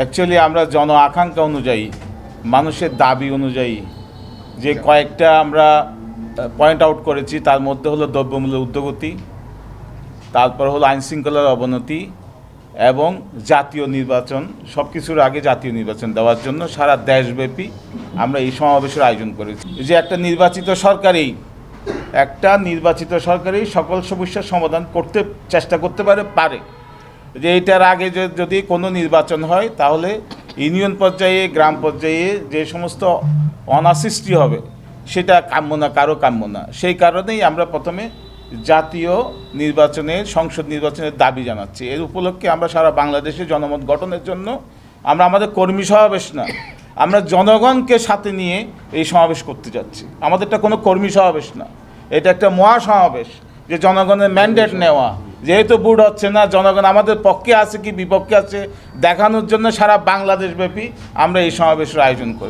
Actually আমরা জন আকাঙ্ক্ষা অনুযায়ী, মানুষের দাবি অনুযায়ী যে কয়েকটা আমরা পয়েন্ট আউট করেছি, তার মধ্যে হলো দ্রব্যমূল্যের উদ্যোগতি তারপর হলো আইন শৃঙ্খলার অবনতি এবং জাতীয় নির্বাচন সব কিছুর আগে জাতীয় নির্বাচন দেওয়ার জন্য সারা দেশব্যাপী আমরা এই সমাবেশের আয়োজন করেছি। যে একটা নির্বাচিত সরকারই, একটা নির্বাচিত সরকারই সকল সমস্যার সমাধান করতে, চেষ্টা করতে পারে পারে। যে এটার আগে যদি কোনো নির্বাচন হয়, তাহলে ইউনিয়ন পর্যায়ে, গ্রাম পর্যায়ে যে সমস্ত অনাসৃষ্টি হবে, সেটা কাম্য না, কারও কাম্য না। সেই কারণেই আমরা প্রথমে জাতীয় নির্বাচনের, সংসদ নির্বাচনের দাবি জানাচ্ছি। এর উপলক্ষে আমরা সারা বাংলাদেশে জনমত গঠনের জন্য আমরা আমাদের কর্মী সমাবেশ না, আমরা জনগণকে সাথে নিয়ে এই সমাবেশ করতে যাচ্ছি। আমাদেরটা কোনো কর্মী সমাবেশ না। এটা একটা মহা সমাবেশ যে জনগণের ম্যান্ডেট নেওয়া। যেহেতু বুট হচ্ছে না, জনগণ আমাদের পক্ষে আছে কি বিপক্ষে আছে, দেখানোর জন্য সারা বাংলাদেশব্যাপী আমরা এই সমাবেশের আয়োজন করি